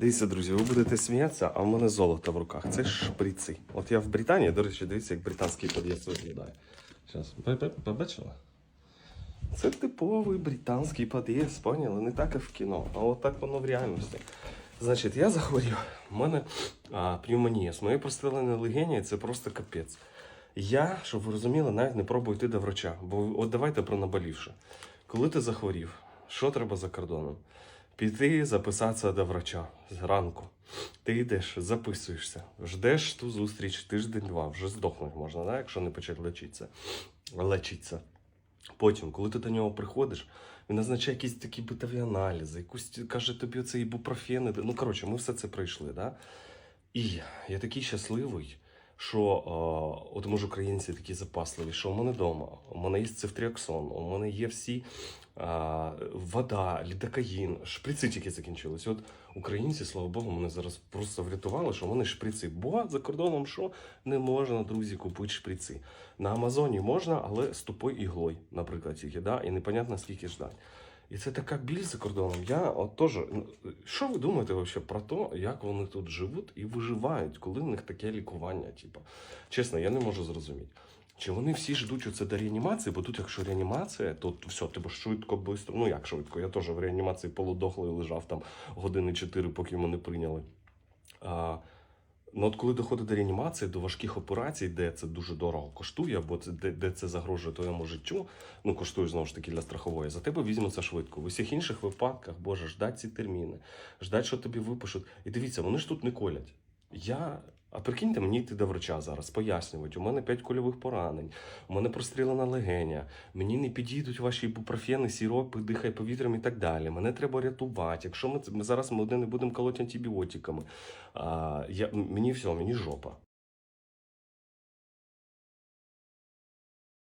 Дивіться, друзі, ви будете сміятися, а в мене золото в руках. Це шприци. От я в Британії, до речі, дивіться, як британський під'їзд виглядає. Зараз, побачила? Це типовий британський під'їзд, поняли? Не так, як в кіно, а от так воно в реальності. Значить, я захворів, у мене а, пневмонія. З моєю простреленою легені це просто капець. Я, щоб ви розуміли, навіть не пробую йти до врача. Бо от давайте про наболівше. Коли ти захворів, що треба за кордоном? Піти записатися до врача зранку. Ти йдеш, записуєшся, ждеш ту зустріч тиждень-два, вже здохнути можна, да? якщо не почати лечитися. лечитися. Потім, коли ти до нього приходиш, він назначає якісь такі битові аналізи, якусь каже тобі оце ібупрофени. Ну, коротше, ми все це пройшли. Да? І я такий щасливий, що о, от ми ж українці такі запасливі, що у мене вдома, у мене є цифтріоксон, у мене є всі а, вода, лідокаїн, шприци тільки закінчились. От українці, слава Богу, мене зараз просто врятували, що в мене шприци. Бо за кордоном що не можна, друзі, купити шприци. На Амазоні можна, але з тупою іглою, наприклад, тільки, да? і непонятно скільки ждать. І це така біль за кордоном. Я от теж. ну, Що ви думаєте вообще про те, як вони тут живуть і виживають, коли в них таке лікування? Типу? Чесно, я не можу зрозуміти. Чи вони всі ждуть оце до реанімації, бо тут, якщо реанімація, то все, тебе швидко, швидко. Ну як швидко? Я теж в реанімації полудохлий лежав там години 4, поки мене прийняли. А, ну от коли доходить до реанімації, до важких операцій, де це дуже дорого коштує, або це де, де це загрожує твоєму життю, ну коштує знову ж таки для страхової, за тебе візьмуться швидко. В усіх інших випадках, Боже, ждать ці терміни, ждать, що тобі випишуть. І дивіться, вони ж тут не колять. Я. А прикиньте мені йти до врача зараз, пояснювати. У мене 5 кульових поранень, у мене прострілена легеня, мені не підійдуть ваші ібупрофени, сіропи, дихай повітрям і так далі. Мене треба рятувати. Якщо ми, ми зараз ми не будемо колоти антибіотиками, а, я, мені все, мені жопа.